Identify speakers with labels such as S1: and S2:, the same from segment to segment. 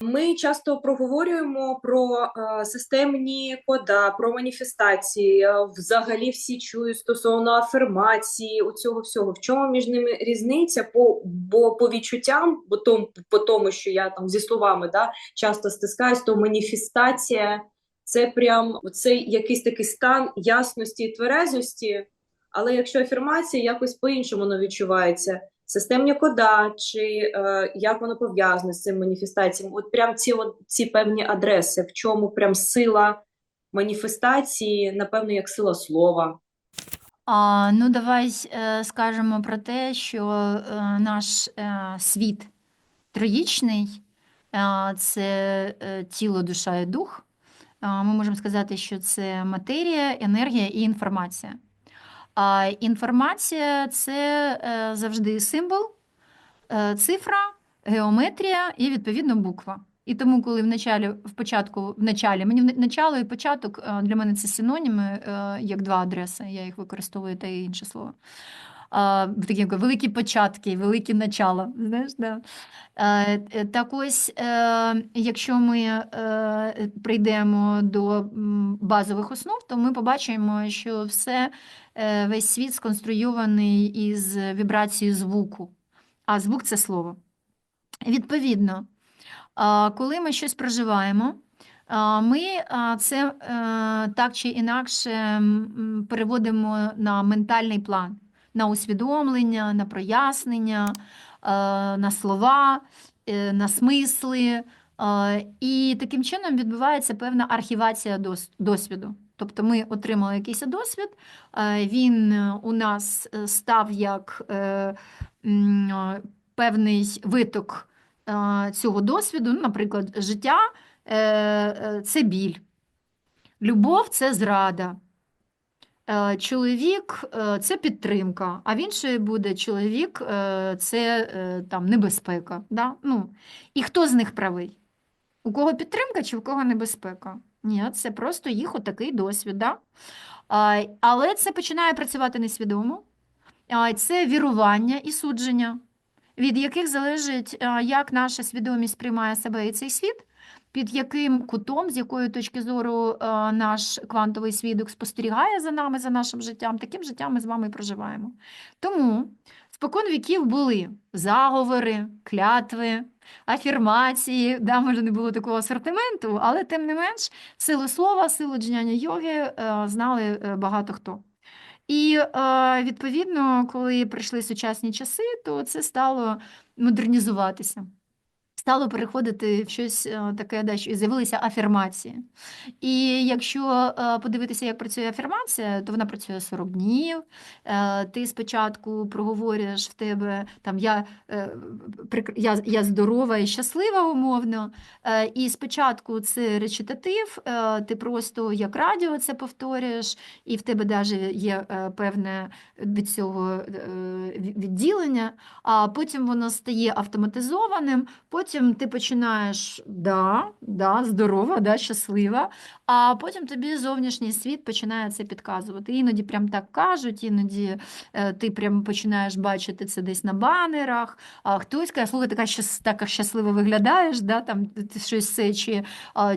S1: Ми часто проговорюємо про е, системні кода, про маніфестації. е, Взагалі всі чують стосовно афірмації, у цього всього. В чому між ними різниця? По бо по відчуттям, бо тому, по тому, що я там зі словами да, часто стискаюсь, то маніфестація це прям цей якийсь такий стан ясності і тверезості. Але якщо афірмація якось по-іншому воно відчувається системні кода, чи е, як воно пов'язане з цим маніфестаціям? От прям ці, от, ці певні адреси, в чому прям сила маніфестації, напевно, як сила слова.
S2: А, ну, давай е, скажемо про те, що е, наш е, світ троїчний е, це е, тіло, душа і дух. А, Ми можемо сказати, що це матерія, енергія і інформація. А інформація це е, завжди символ, е, цифра, геометрія і відповідно буква. І тому, коли в началі, в початку, в началі, мені в начало і початок е, для мене це синоніми, як два адреси, я їх використовую та інше слово. Такі великі початки, великі начала. Знаєш, да. Е, Так ось, е, якщо ми е, прийдемо до базових основ, то ми побачимо, що все, весь світ сконструйований із вібрацією звуку, а звук це слово. Відповідно, коли ми щось проживаємо, ми це так чи інакше переводимо на ментальний план, на усвідомлення, на прояснення, е, на слова, е, на смисли. Е, І таким чином відбувається певна архівація досвіду. Тобто ми отримали якийсь досвід, він у нас став як певний виток цього досвіду, ну, наприклад, життя це біль, любов це зрада. Е, Чоловік е, це підтримка, а в іншої буде чоловік е, це там небезпека. Да? Ну, і хто з них правий? У кого підтримка чи у кого небезпека? Ні, це просто їх отакий досвід. Да? Але це починає працювати несвідомо. Це вірування і судження, від яких залежить, як наша свідомість приймає себе і цей світ, під яким кутом, з якої точки зору а, наш квантовий свідок спостерігає за нами, за нашим життям, таким життям ми з вами і проживаємо. Тому спокон віків були заговори, клятви, афірмації, да, може не було такого асортименту, але тим не менш силу слова, силу джняня йоги е, знали е, багато хто. І е, відповідно, коли прийшли сучасні часи, то це стало модернізуватися. Стало переходити в щось е, таке, да, що з'явилися афірмації. І якщо е, подивитися, як працює афірмація, то вона працює 40 днів. Е, Ти спочатку проговорюєш в тебе там я, я, я здорова і щаслива умовно. І спочатку це речитатив, ти просто як радіо це повторюєш, і в тебе навіть є певне від цього відділення, а потім воно стає автоматизованим, потім ти починаєш да, да, здорова, да, щаслива, а потім тобі зовнішній світ починає це підказувати. Іноді прям так кажуть, іноді е, ти прям починаєш бачити це десь на банерах, а хтось каже, слухай, така щас, така щаслива виглядаєш, да, там щось це, чи,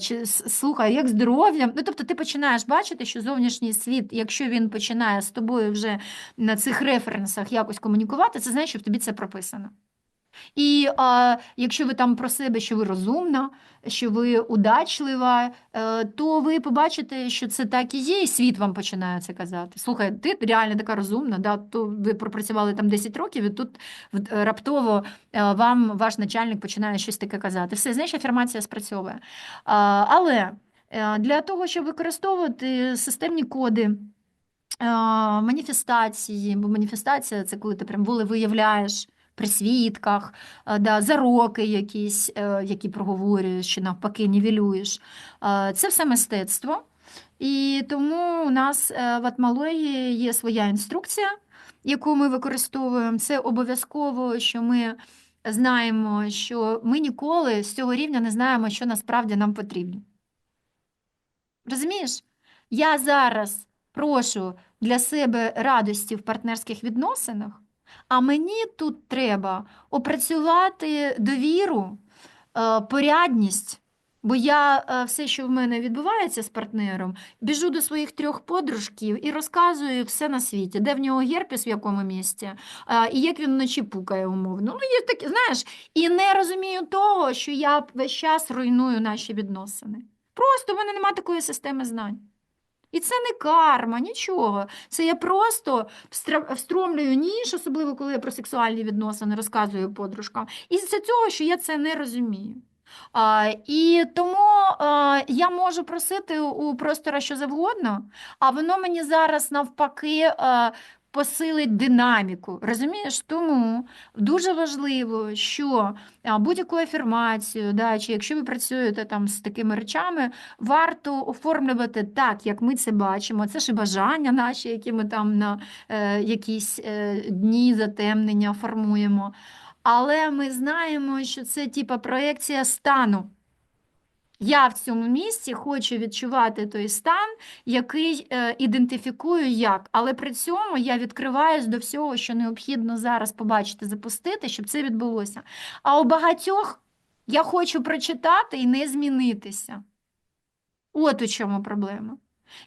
S2: чи слухай, як здоров'я. Ну, тобто ти починаєш бачити, що зовнішній світ, якщо він починає з тобою вже на цих референсах якось комунікувати, це значить, що в тобі це прописано. І а, якщо ви там про себе, що ви розумна, що ви удачлива, е, то ви побачите, що це так і є, і світ вам починає це казати. Слухай, ти реально така розумна, да, то ви пропрацювали там 10 років, і тут е, раптово е, вам ваш начальник починає щось таке казати. Все, знаєш, афірмація спрацьовує. А, Але для того, щоб використовувати системні коди, маніфестації, бо маніфестація це коли ти прям волевиявляєш при свідках, е, да, зароки якісь, е, які проговорюєш, чи навпаки нівелюєш. Е, Це все мистецтво. І тому у нас в атмології є своя інструкція, яку ми використовуємо. Це обов'язково, що ми знаємо, що ми ніколи з цього рівня не знаємо, що насправді нам потрібно. Розумієш? Я зараз прошу для себе радості в партнерських відносинах, а мені тут треба опрацювати довіру, е, порядність. Бо я е, все, що в мене відбувається з партнером, біжу до своїх трьох подружків і розказую все на світі, де в нього герпес, в якому місці, і як він вночі пукає умовно. Ну, є такі, знаєш, і не розумію того, що я весь час руйную наші відносини. Просто в мене немає такої системи знань. І це не карма, нічого. Це я просто встромлюю ніж, особливо коли я про сексуальні відносини розказую подружкам. І з цього, що я це не розумію. А, і тому а, я можу просити у простора що завгодно, а воно мені зараз навпаки а, посилить динаміку. Розумієш? Тому дуже важливо, що будь-яку афірмацію, да, чи якщо ви працюєте там з такими речами, варто оформлювати так, як ми це бачимо. Це ж і бажання наші, які ми там на е, якісь е, дні затемнення формуємо. Але ми знаємо, що це типа проекція стану. Я в цьому місці хочу відчувати той стан, який е, ідентифікую як, але при цьому я відкриваюсь до всього, що необхідно зараз побачити, запустити, щоб це відбулося. А у багатьох я хочу прочитати і не змінитися. От у чому проблема.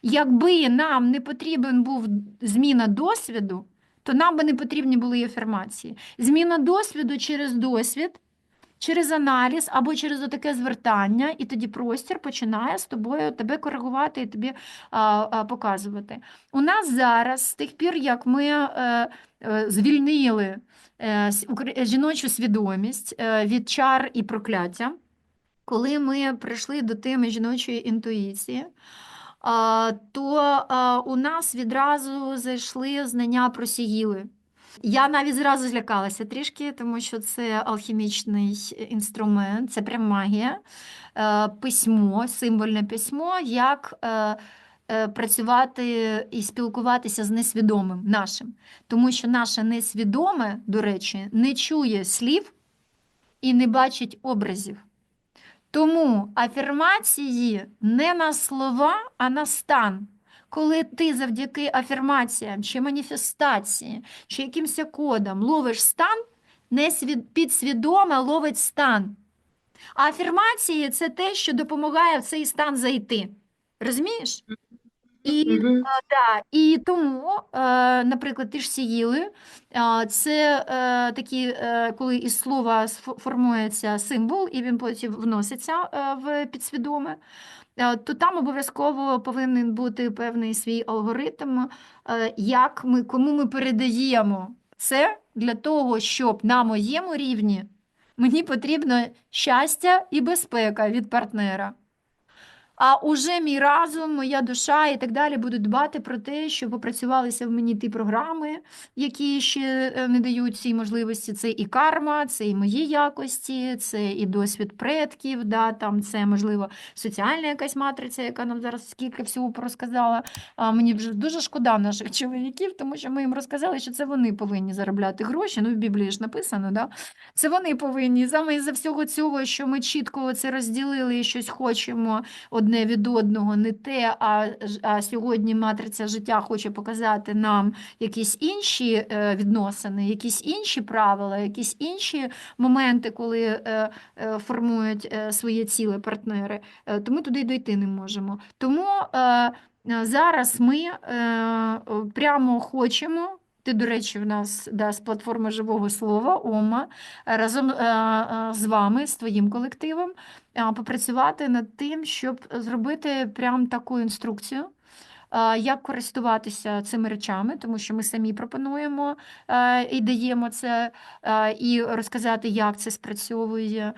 S2: Якби нам не потрібен був зміна досвіду, то нам би не потрібні були і афірмації. Зміна досвіду через досвід, через аналіз або через таке звертання, і тоді простір починає з тобою тебе коригувати і тобі а, а, показувати. У нас зараз, з тих пір, як ми е, е, звільнили е, жіночу свідомість е, від чар і прокляття, коли ми прийшли до теми жіночої інтуїції, то у нас відразу зайшли знання про сігіли. Я навіть зразу злякалася трішки, тому що це алхімічний інструмент, це прям магія, Е, письмо, символьне письмо, як е, е, працювати і спілкуватися з несвідомим нашим. Тому що наше несвідоме, до речі, не чує слів і не бачить образів. Тому афірмації не на слова, а на стан. Коли ти завдяки афірмаціям чи маніфестації, чи якимось кодам ловиш стан, несвід... підсвідоме ловить стан. А афірмації це те, що допомагає в цей стан зайти. Розумієш? І
S1: Мгм.
S2: так, і тому, е, наприклад, ті ж сіїли, е, це е, такі, е, коли із слова формується символ, і він потім вноситься е, в підсвідоме, то там обов'язково повинен бути певний свій алгоритм, е, як ми, кому ми передаємо це для того, щоб на моєму рівні мені потрібно щастя і безпека від партнера. А уже мій разум, моя душа і так далі будуть дбати про те, щоб попрацювалися в мені ті програми, які ще е, не дають цій можливості. Це і карма, це і мої якості, це і досвід предків, да, там це, можливо, соціальна якась матриця, яка нам зараз скільки всього розказала. А мені вже дуже шкода наших чоловіків, тому що ми їм розказали, що це вони повинні заробляти гроші. Ну, в Біблії ж написано, да? Це вони повинні. Саме із-за всього цього, що ми чітко це розділили і щось хочемо одне від одного, не те, а, а сьогодні матриця життя хоче показати нам якісь інші е, відносини, якісь інші правила, якісь інші моменти, коли е, е, формують своє ціле партнери, то ми туди дойти не можемо. Тому зараз ми прямо хочемо. Ти, до речі, в нас да, з платформи живого слова ОМА разом е, е, з вами, з твоїм колективом, попрацювати над тим, щоб зробити прям таку інструкцію, як користуватися цими речами, тому що ми самі пропонуємо е, і даємо це, е, і розказати, як це спрацьовує.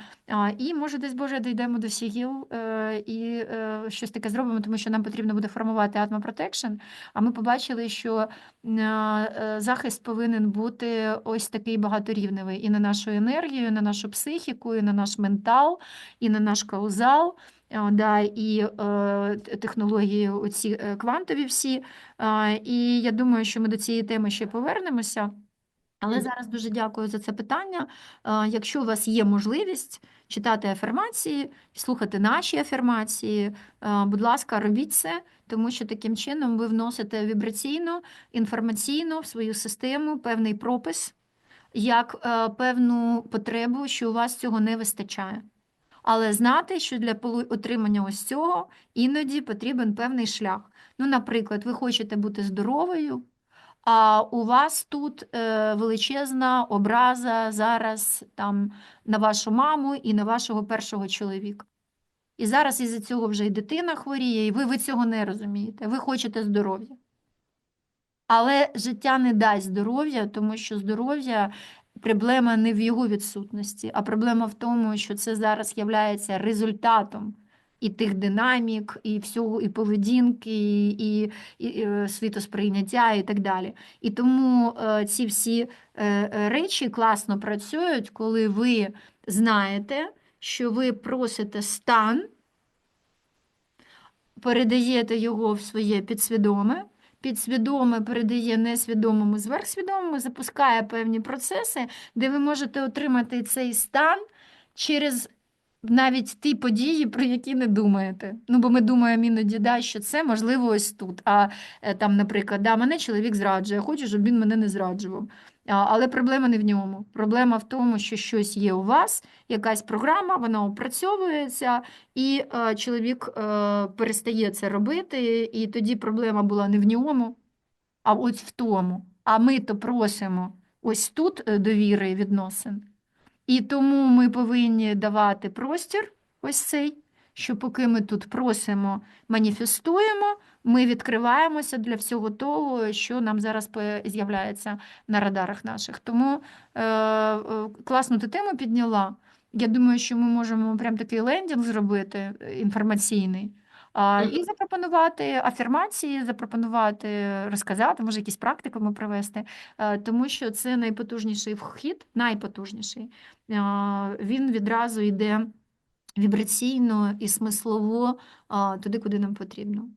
S2: І може десь Боже дійдемо до сігіл е, і щось таке зробимо, тому що нам потрібно буде формувати Atma Protection, А ми побачили, що захист повинен бути ось такий багаторівневий і на нашу енергію, і на нашу психіку, і на наш ментал, і на наш каузал, да, і е, технології оці е, квантові всі. І я думаю, що ми до цієї теми ще повернемося. Але зараз дуже дякую за це питання. Якщо у вас є можливість читати афірмації, слухати наші афірмації, будь ласка, робіть це, тому що таким чином ви вносите вібраційно, інформаційно в свою систему певний пропис, як е, певну потребу, що у вас цього не вистачає. Але знати, що для отримання ось цього іноді потрібен певний шлях. Ну, наприклад, ви хочете бути здоровою, а у вас тут е, величезна образа зараз там на вашу маму і на вашого першого чоловіка. І зараз із-за цього вже і дитина хворіє, і ви, ви цього не розумієте. Ви хочете здоров'я. Але життя не дасть здоров'я, тому що здоров'я проблема не в його відсутності, а проблема в тому, що це зараз є результатом і тих динамік, і всього, і поведінки, і, і, і е, світосприйняття, і так далі. І тому е, ці всі е, речі класно працюють, коли ви знаєте, що ви просите стан, передаєте його в своє підсвідоме, підсвідоме передає несвідомому зверхсвідомому, запускає певні процеси, де ви можете отримати цей стан через навіть ті події, про які не думаєте. Ну, бо ми думаємо іноді, да, що це можливо ось тут. А е, там, наприклад, да, мене чоловік зраджує, я хочу, щоб він мене не зраджував. Але проблема не в ньому. Проблема в тому, що щось є у вас, якась програма, вона опрацьовується, і е, чоловік е, перестає це робити, і тоді проблема була не в ньому, а ось в тому. А ми то просимо ось тут е, довіри і відносин. І тому ми повинні давати простір ось цей, що поки ми тут просимо, маніфестуємо, ми відкриваємося для всього того, що нам зараз з'являється на радарах наших. Тому е, е, класно ти тему підняла. Я думаю, що ми можемо прям такий лендінг зробити е, інформаційний. А, і запропонувати афірмації, запропонувати розказати, може, якісь практикуми провести, е, тому що це найпотужніший вхід, найпотужніший. А, Він відразу йде вібраційно і смислово туди, куди нам потрібно.